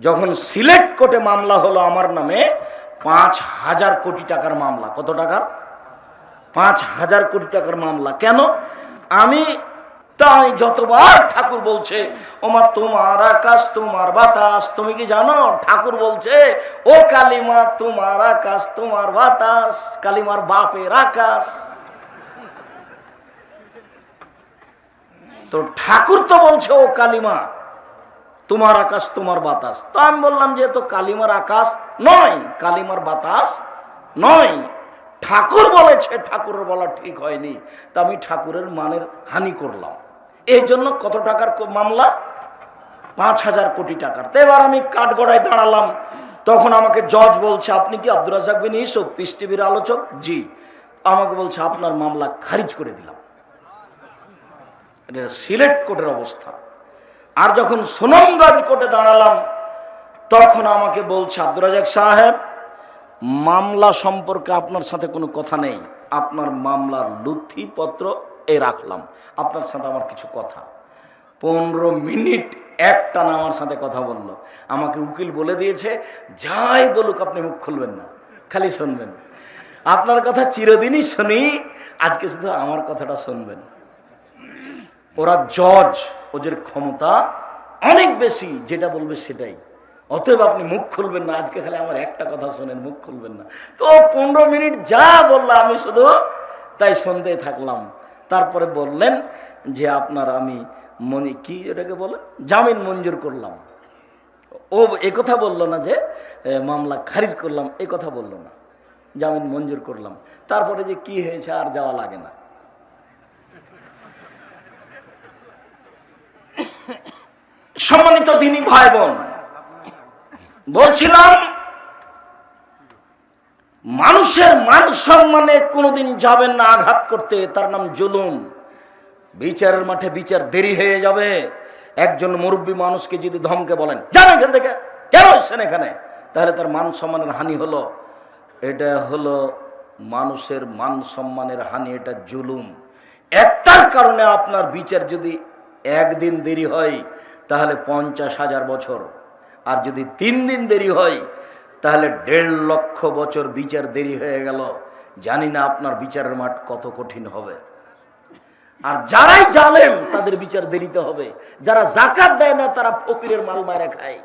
যখন সিলেট কোর্টে মামলা হলো আমার নামে, পাঁচ হাজার কোটি টাকার মামলা। কত টাকার? পাঁচ হাজার কোটি টাকার মামলা। কেন? আমি তাই যতবার ঠাকুর বলছে, ওমা, তোমার আকাশ, তোমার বাতাস, তুমি কি জানো? ঠাকুর বলছে, ও কালিমা, তোমার আকাশ, তোমার বাতাস, কালিমার বাপের আকাশ। তো ঠাকুর তো বলছে, ও কালিমা তোমার আকাশ, তোমার বাতাস। তো আমি বললাম যে তো কালিমার আকাশ নয়, কালিমার বাতাস নয়, ঠাকুর বলেছে ঠাকুরের বলা ঠিক হয়নি। তা আমি ঠাকুরের মানের হানি করলাম। এই জন্য কত টাকার মামলা? পাঁচ হাজার কোটি টাকার। তো এবার আমি কাঠগড়ায় দাঁড়ালাম। তখন আমাকে জজ বলছে, আপনি কি আব্দুর রাজাক বিন ইসব পিস টিভির আলোচক? জি। আমাকে বলছে, আপনার মামলা খারিজ করে দিলাম। এটা সিলেট কোর্টের অবস্থা। আর যখন সুনামগঞ্জ কোর্টে দাঁড়ালাম, তখন আমাকে বলছে, আব্দুর রাজাক সাহেব, মামলা সম্পর্কে আপনার সাথে কোনো কথা নেই। আপনার মামলার নথিপত্র এ রাখলাম। আপনার সাথে আমার কিছু কথা। পনেরো মিনিট একটা না আমার সাথে কথা বলল। আমাকে উকিল বলে দিয়েছে, যাই বলুক, আপনি মুখ খুলবেন না, খালি শুনবেন। আপনার কথা চিরদিনই শুনি, আজকে শুধু আমার কথাটা শুনবেন। ওরা জজ ওদের ক্ষমতা অনেক বেশি, যেটা বলবে সেটাই। অতএব আপনি মুখ খুলবেন না, আজকে খালি আমার একটা কথা শোনেন, মুখ খুলবেন না। তো পনেরো মিনিট যা বলল আমি শুধু তাই শুনতেই থাকলাম। তারপরে বললেন যে আপনার আমি মনি কি এটাকে বলে? জামিন মঞ্জুর করলাম। ও কথা বলল না যে মামলা খারিজ করলাম কথা বলল না। জামিন মঞ্জুর করলাম। তারপরে যে কি হয়েছে আর যাওয়া লাগে না। সম্মানিত দিনী ভাই বোন, বলছিলাম, মানুষের মান সম্মানে কোনোদিন যাবেন না আঘাত করতে, তার নাম জুলুম। বিচারের মাঠে বিচার দেরি হয়ে যাবে। একজন মুরব্বী মানুষকে যদি ধমকে বলেন, যান এখান থেকে, কেন এসছেন এখানে? তাহলে তার মান সম্মানের হানি হলো। এটা হলো মানুষের মান সম্মানের হানি, এটা জুলুম। একটার কারণে আপনার বিচার যদি একদিন দেরি হয় তাহলে পঞ্চাশ হাজার বছর। আর যদি তিন দিন দেরি হয়, তাহলে দেড় লক্ষ বছর বিচার দেরি হয়ে গেল। জানি না আপনার বিচারের মাঠ কত কঠিন হবে। আর যারাই জালেম, তাদের বিচার দেরিতে হবে। যারা জাকাত দেয় না, তারা ফকিরের মাল মারে খায়।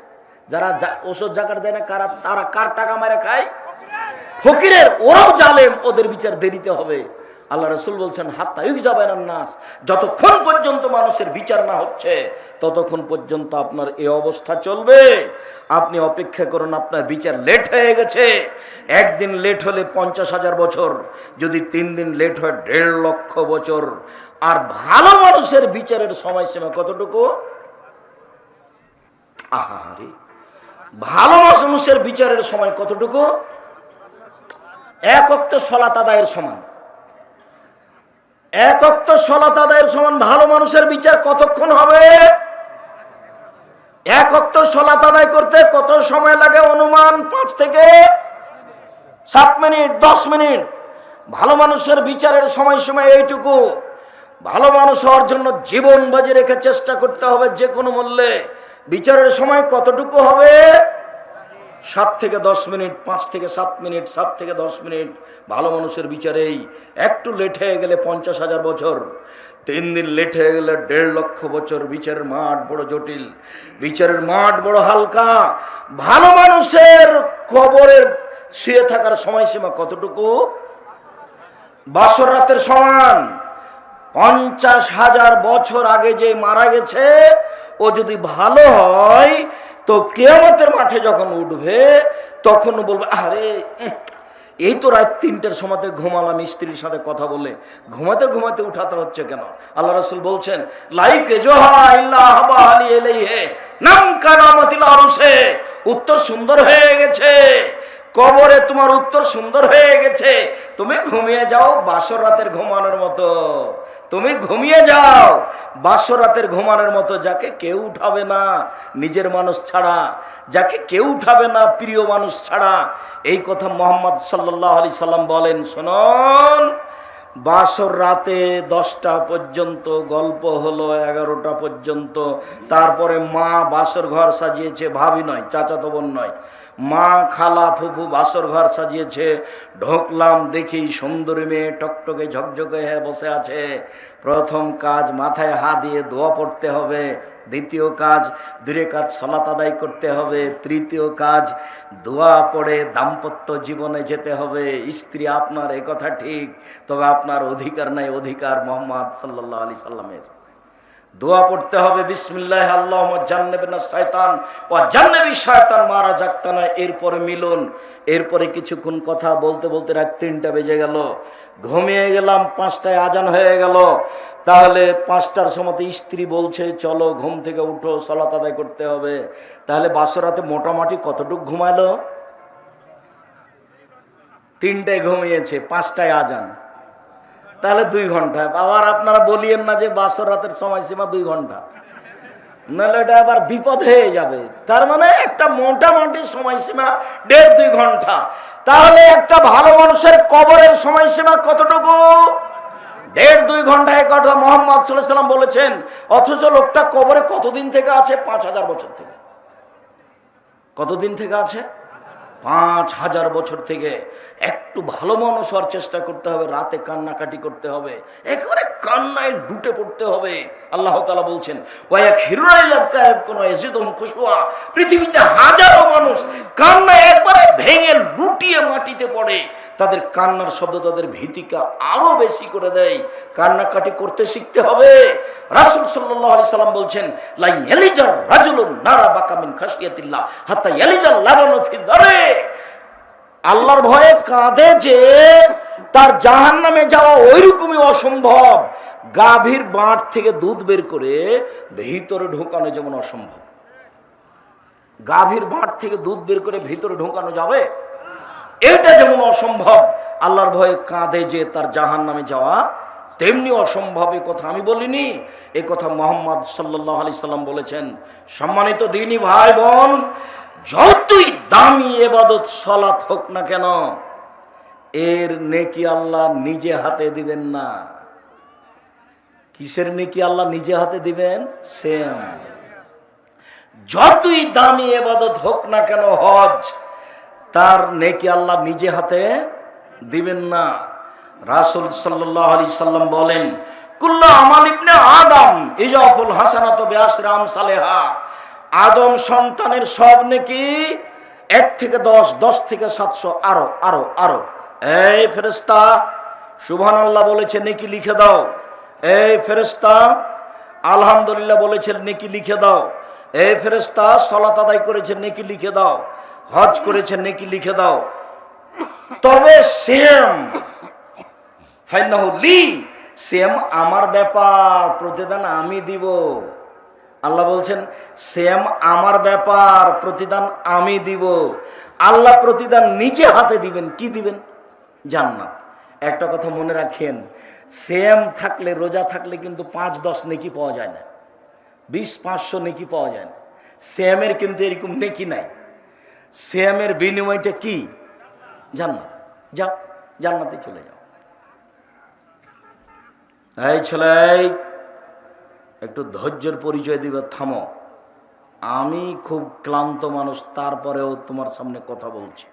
যারা ওষুধ জাকাত দেয় না, কারা, তারা কার টাকা মারে খায়? ফকিরের, ওরাও জালেম, ওদের বিচার দেরিতে হবে। আল্লাহ রসুল বলছেন হাত তাইক যাবেন নাস। যতক্ষণ পর্যন্ত মানুষের বিচার না হচ্ছে, ততক্ষণ পর্যন্ত আপনার এ অবস্থা চলবে। আপনি অপেক্ষা করুন, আপনার বিচার লেট হয়ে গেছে। একদিন লেট হলে পঞ্চাশ হাজার বছর, যদি তিন দিন লেট হয়, দেড় লক্ষ বছর। আর ভালো মানুষের বিচারের সময়সীমা কতটুকু? আহারে! ভালো মানুষের বিচারের সময় কতটুকু? এক অক্ত সলাত আদায়ের সমান। এক অক্ত সলাত আদায়ের সমান ভালো মানুষের বিচার কতক্ষণ হবে? এক অক্ত সলাত আদায় করতে কত সময় লাগে অনুমান? পাঁচ থেকে সাত মিনিট, দশ মিনিট। ভালো মানুষের বিচারের সময় সময় এইটুকু। ভালো মানুষ হওয়ার জন্য জীবন বাজি রেখে চেষ্টা করতে হবে যে কোনো মূল্যে। বিচারের সময় কতটুকু হবে? সাত থেকে দশ মিনিট, পাঁচ থেকে সাত মিনিট, সাত থেকে দশ মিনিট, ভালো মানুষের বিচারেই। একটু লেট হয়ে গেলে পঞ্চাশ হাজার বছর। তিন দিন লেট হয়ে গেলে দেড় লক্ষ বছর। বিচারের মাঠ বড় জটিল। বিচারের মাঠ বড় হালকা। ভালো মানুষের কবরের শুয়ে থাকার সময়সীমা কতটুকু? বাসর রাতের সমান। পঞ্চাশ হাজার বছর আগে যে মারা গেছে, ও যদি ভালো হয় তো কেয়ামতের মাঠে যখন উঠবে, তখন বলবে আরে এই তো রাত তিনটের সময় ঘুমালাম, স্ত্রীর সাথে কথা বলে ঘুমাতে ঘুমাতে উঠাতে হচ্ছে কেন? আল্লাহ রসুল বলছেন, লাইকে উত্তর সুন্দর হয়ে গেছে। কবরে তোমার উত্তর সুন্দর হয়ে গেছে। তুমি ঘুমিয়ে যাও, বাসর রাতের ঘুমানোর মতো। তুমি ঘুমিয়ে যাও, বাসর রাতের ঘুমানোর মতো, যাকে কেউ উঠাবে না নিজের মানুষ ছাড়া, যাকে কেউ উঠাবে না প্রিয় মানুষ ছাড়া। এই কথা মোহাম্মদ সাল্লাহ আলি সাল্লাম বলেন, শোনন, বাসর রাতে দশটা পর্যন্ত, গল্প হলো এগারোটা পর্যন্ত। তারপরে মা বাসর ঘর সাজিয়েছে, ভাবি নয়, চাচাতো বোন নয়। মা খালা ফুফু বাসর ঘর সাজিয়েছে। ঢোকলাম দেখি সুন্দরী মেয়ে টকটকে ঝকঝকে হয়ে বসে আছে। প্রথম কাজ মাথায় হাত দিয়ে দোয়া পড়তে হবে। দ্বিতীয় কাজ দূরে কাজ সলাত আদায় করতে হবে। তৃতীয় কাজ দোয়া পড়ে দাম্পত্য জীবনে যেতে হবে। স্ত্রী, আপনার কথা ঠিক, তবে আপনার অধিকার নাই, অধিকার মোহাম্মদ সাল্লাহ আলি সাল্লামের। দোয়া পড়তে হবে, বিসমিল্লাহ, আল্লাহ জান্নেবে না শয়তান ও জান্নেবি শয়তান, মারা যাকতা না, এরপরে মিলন। এরপরে কিছুক্ষণ কথা বলতে বলতে রাত তিনটা বেজে গেল। ঘুমিয়ে গেলাম, পাঁচটায় আজান হয়ে গেল। তাহলে পাঁচটার সময় স্ত্রী বলছে, চলো ঘুম থেকে উঠো, সলাত আদায় করতে হবে। তাহলে বাসরাতে মোটামুটি কতটুক ঘুমালো? তিনটায় ঘুমিয়েছে, পাঁচটায় আজান। তাহলে দুই ঘণ্টা। আবার আপনারা বলিয়েন না যে বাসর রাতের সময়সীমা দুই ঘণ্টা। নাহলে এটা আবার বিপদ হয়ে যাবে। তার মানে একটা মোটামুটি সময়সীমা দেড় দুই ঘণ্টা। তাহলে একটা ভালো মানুষের কবরের সময়সীমা কতটুকু? দেড় দুই ঘন্টায় কথা মোহাম্মদ সাল্লাম বলেছেন, অথচ লোকটা কবরে কতদিন থেকে আছে? পাঁচ হাজার বছর থেকে। কতদিন থেকে আছে? পাঁচ হাজার বছর থেকে একটু ভালো মানুষ হওয়ার চেষ্টা করতে হবে, রাতে কান্নাকাটি করতে হবে, একেবারে কান্নায় ডুটে পড়তে হবে। আল্লাহ তালা বলছেন কোনো খুশুয়া পৃথিবীতে হাজারো মানুষ কান্নায় একবারে ভেঙে লুটিয়ে মাটিতে পড়ে। তাদের কান্নার শব্দ তাদের ভীতিকা আরও বেশি করে দেয়। কান্নাকাটি করতে শিখতে হবে। রাসুল সাল্লাহ সাল্লাম বলছেন লাই এলিজার রাজুলুন নারা বাকামিন খাসিয়াতিল্লাহ হাত্তা এলিজার লাগানো ফি ধরে আল্লাহর ভয়ে কাঁদে যে তার জাহান নামে যাওয়া ওইরকমই অসম্ভব। গাভীর বাঁট থেকে দুধ বের করে ভিতরে ঢোকানো যেমন অসম্ভব। গাভীর বাঁট থেকে দুধ বের করে ভিতরে ঢোকানো যাবে? এটা যেমন অসম্ভব, আল্লাহর ভয়ে কাঁদে যে তার জাহান নামে যাওয়া তেমনি অসম্ভব এ কথা আমি বলিনি। এ কথা মোহাম্মদ সাল্লাহ আলি সাল্লাম বলেছেন। সম্মানিত দিনী ভাই বোন যতই দামি এবাদত, সলাৎ হোক না কেন, এর নেকি আল্লাহ নিজে হাতে দিবেন না। কিসের নেকি আল্লাহ নিজে হাতে দিবেন? সেম। যতই দামি এবাদত হোক না কেন, হজ, তার নেকি আল্লাহ নিজে হাতে দিবেন না। রাসুল সাল্লাহ আলি সাল্লাম বলেন, কুল্লা আমাল ইবনে আদম ইজাফুল হাসানাত রাম সালেহা আদম সন্তানের সব নাকি? এক থেকে দশ দশ থেকে সাতশো, আরও আরও আরও। এই ফেরেস্তা সুবহান আল্লাহ বলেছে, নেকি লিখে দাও। এই ফেরেস্তা আলহামদুলিল্লাহ বলেছেন নেকি লিখে দাও। এই ফেরেস্তা সলাত আদায় করেছে, নেকি লিখে দাও। হজ করেছে, নেকি লিখে দাও। তবে সেম ফাইনাহু লি সেম আমার ব্যাপার, প্রতিদান আমি দিব। আল্লাহ বলছেন, সেম আমার ব্যাপার, প্রতিদান আমি দিব। আল্লাহ প্রতিদান নিজে হাতে দিবেন, কি দিবেন? জান্নাত। একটা কথা মনে রাখেন, সেম থাকলে, রোজা থাকলে কিন্তু পাঁচ, দশ নেকি পাওয়া যায় না। বিশ, পাঁচশো নেকি পাওয়া যায় না। সেমের কিন্তু এরকম নেকি নাই। সেমের বিনিময়টা কি? জান্নাত। যাও, জান্নাতে চলে যাও। এই ছেলে একটু ধৈর্যের পরিচয় দিবে, থামো। আমি খুব ক্লান্ত মানুষ, তারপরেও তোমার সামনে কথা বলছি।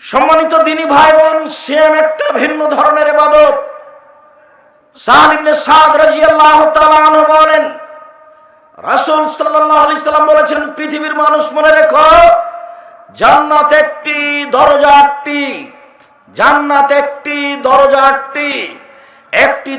সম্মানিত দিনী ভাই বোন সেম একটা ভিন্ন ধরনের এবাদত বলেন, রাসূল সাল্লাম বলেছেন, পৃথিবীর মানুষ মনে রেখো, জান্নাত একটি দরজা আটটি, জান্নাত একটি দরজা আটটি, একটি